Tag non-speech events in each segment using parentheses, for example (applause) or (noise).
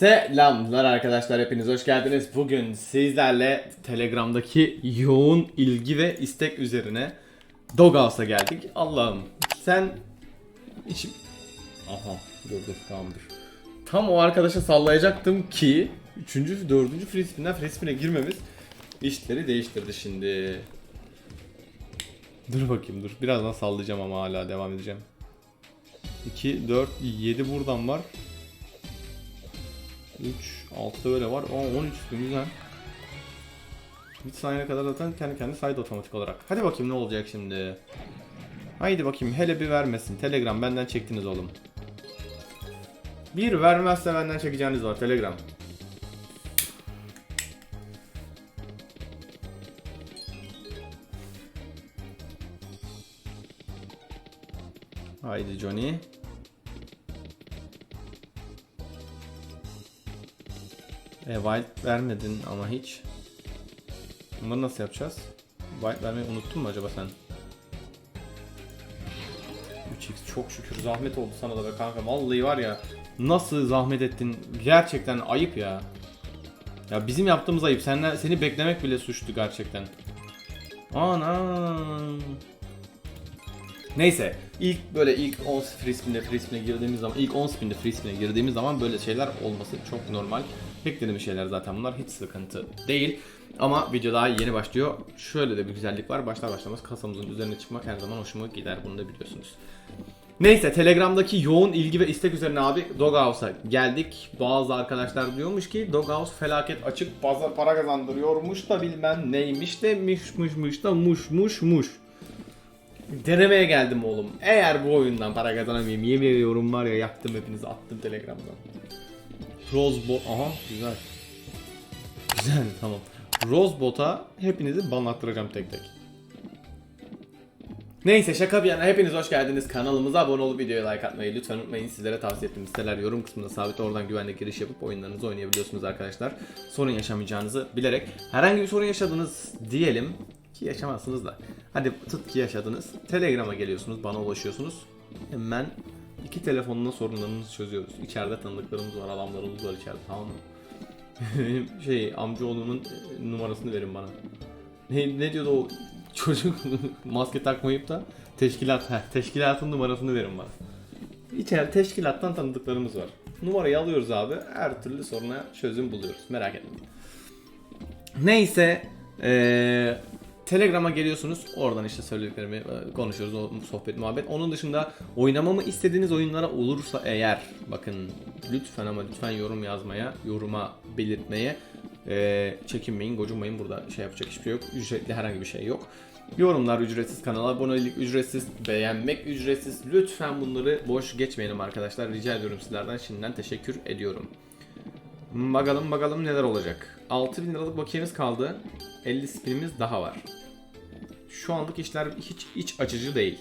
Selamlar arkadaşlar hepiniz hoş geldiniz. Bugün sizlerle Telegram'daki yoğun ilgi ve istek üzerine Doghouse'a geldik. Allah'ım sen içim... Aha dur dur tamam dur. Tam o arkadaşa sallayacaktım ki 3. 4. free spin'den girmemiz işleri değiştirdi şimdi. Dur bakayım dur. Birazdan sallayacağım ama hala devam edeceğim. 2, 4, 7 buradan var. 3, 6 böyle var. Aa, 13 güzel. Bir saniye kadar zaten kendi kendine saydı otomatik olarak. Hadi bakayım ne olacak şimdi. Haydi bakayım hele bir vermesin. Telegram benden çektiniz oğlum. Bir vermezse benden çekeceğiniz var Telegram. Haydi Johnny. E, wild vermedin ama hiç. Bunları nasıl yapacağız? Wild vermeyi unuttun mu acaba sen? 3x çok şükür zahmet oldu sana da be kanka. Vallahi var ya nasıl zahmet ettin. Gerçekten ayıp ya. Ya bizim yaptığımız ayıp. Senden seni beklemek bile suçtu gerçekten. Anam. Neyse ilk böyle ilk 10 free spin'e girdiğimiz zaman ilk 10 spin'de free spin'e girdiğimiz zaman böyle şeyler olması çok normal. Beklediğimiz şeyler zaten bunlar hiç sıkıntı değil. Ama video daha yeni başlıyor. Şöyle de bir güzellik var. Başlar başlamaz kasamızın üzerine çıkmak her zaman hoşuma gider. Bunu da biliyorsunuz. Neyse Telegram'daki yoğun ilgi ve istek üzerine abi Doghouse'a geldik. Bazı arkadaşlar diyormuş ki Doghouse felaket açık pazar para kazandırıyormuş da bilmem neymiş de mişmiş da muş muş muş. Denemeye geldim oğlum. Eğer bu oyundan para kazanamayayım yemin ediyorum var ya yaktım hepinizi attım Telegram'dan. Rosebot aha güzel. Güzel (laughs) tamam. Rosebot'a hepinizi banlattıracağım tek tek. Neyse şaka bir yana hepiniz hoş geldiniz. Kanalımıza abone olup videoya like atmayı lütfen unutmayın. Sizlere tavsiye ettiğim siteler yorum kısmında sabit oradan güvenli giriş yapıp oyunlarınızı oynayabiliyorsunuz arkadaşlar. Sorun yaşamayacağınızı bilerek herhangi bir sorun yaşadınız diyelim ki yaşamazsınız da. Hadi tut ki yaşadınız. Telegram'a geliyorsunuz, bana ulaşıyorsunuz. Hemen iki telefonla sorunlarınızı çözüyoruz. İçeride tanıdıklarımız var, adamlarımız var içeride tamam mı? (laughs) Benim şey amcaoğlunun e, numarasını verin bana. Ne, ne diyordu o çocuk (laughs) maske takmayıp da teşkilat heh, teşkilatın numarasını verin bana. İçeride teşkilattan tanıdıklarımız var. Numarayı alıyoruz abi. Her türlü soruna çözüm buluyoruz. Merak etmeyin. Neyse eee Telegram'a geliyorsunuz. Oradan işte söylediklerimi e, konuşuyoruz. O sohbet muhabbet. Onun dışında oynamamı istediğiniz oyunlara olursa eğer bakın lütfen ama lütfen yorum yazmaya, yoruma belirtmeye e, çekinmeyin, gocunmayın. Burada şey yapacak hiçbir şey yok. Ücretli herhangi bir şey yok. Yorumlar ücretsiz, kanala abonelik ücretsiz, beğenmek ücretsiz. Lütfen bunları boş geçmeyelim arkadaşlar. Rica ediyorum sizlerden şimdiden teşekkür ediyorum. Bakalım bakalım neler olacak. 6000 liralık bakiyemiz kaldı. 50 spinimiz daha var. Şu anlık işler hiç iç açıcı değil.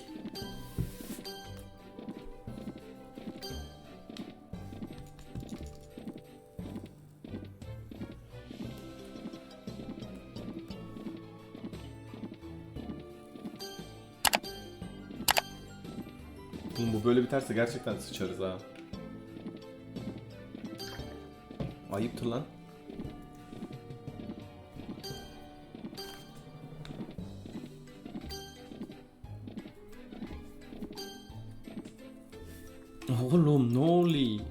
Oğlum bu böyle biterse gerçekten sıçarız ha. Ayıptır lan. Oğlum ne?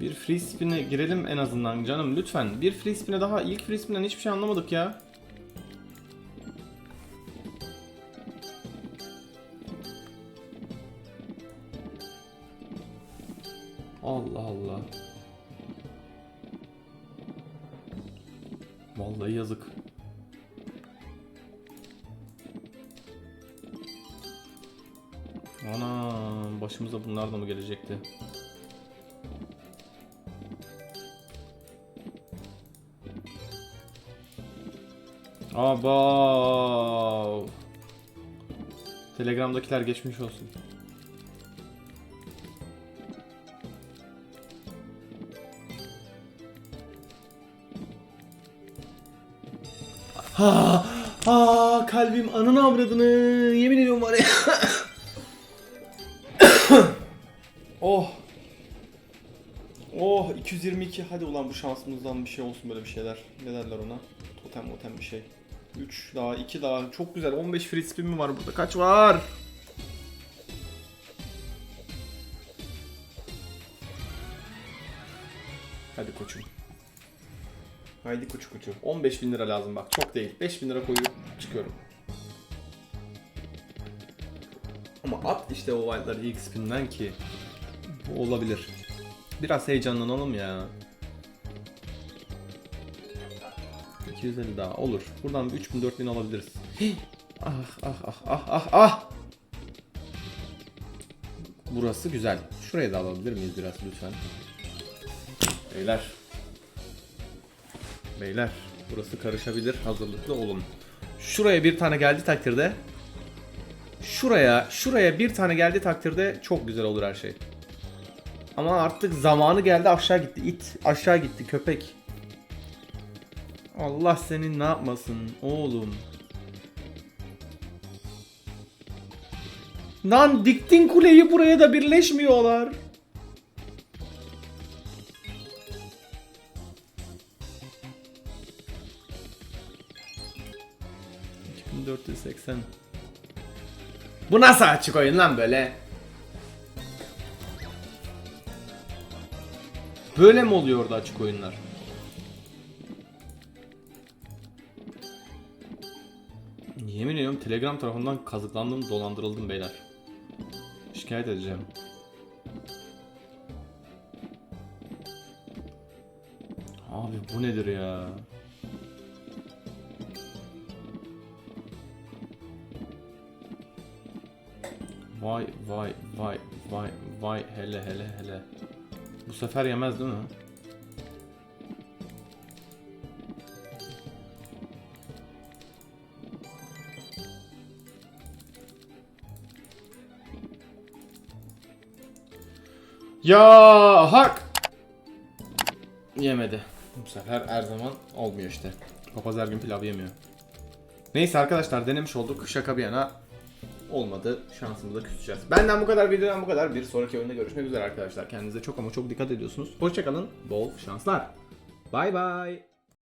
Bir free spin'e girelim en azından canım lütfen. Bir free spin'e daha ilk free spin'den hiçbir şey anlamadık ya. Allah Allah. Vallahi yazık. Ana başımıza bunlar da mı gelecekti? Aba. Telegram'dakiler geçmiş olsun. Ha! Aa kalbim ananı avradını yemin ediyorum var ya. (coughs) oh. Oh 222 hadi ulan bu şansımızdan bir şey olsun böyle bir şeyler. Ne derler ona? Totem motem bir şey. 3 daha 2 daha çok güzel 15 free spin mi var burada kaç var? Haydi kuçu kuçu. 15 bin lira lazım bak çok değil. 5 bin lira koyup çıkıyorum. Ama at işte o wildları ilk spinden ki. Bu olabilir. Biraz heyecanlanalım ya. 250 daha olur. Buradan bir 3000 4000 alabiliriz. Ah ah ah ah ah ah. Burası güzel. Şuraya da alabilir miyiz biraz lütfen? Beyler. Beyler. Burası karışabilir. Hazırlıklı olun. Şuraya bir tane geldi takdirde. Şuraya, şuraya bir tane geldi takdirde çok güzel olur her şey. Ama artık zamanı geldi aşağı gitti. it aşağı gitti köpek. Allah senin ne yapmasın oğlum. Lan diktin kuleyi buraya da birleşmiyorlar. ...2480... Bu nasıl açık oyun lan böyle? Böyle mi oluyordu açık oyunlar? Yemin ediyorum Telegram tarafından kazıklandım, dolandırıldım beyler. Şikayet edeceğim. Abi bu nedir ya? Vay vay vay vay vay hele hele hele. Bu sefer yemez değil mi? Ya hak. Yemedi. Bu sefer her zaman olmuyor işte. Papaz her gün pilav yemiyor. Neyse arkadaşlar denemiş olduk. Şaka bir yana olmadı. Şansımıza küseceğiz. Benden bu kadar videodan bu kadar. Bir sonraki oyunda görüşmek üzere arkadaşlar. Kendinize çok ama çok dikkat ediyorsunuz. Hoşçakalın. Bol şanslar. Bay bay.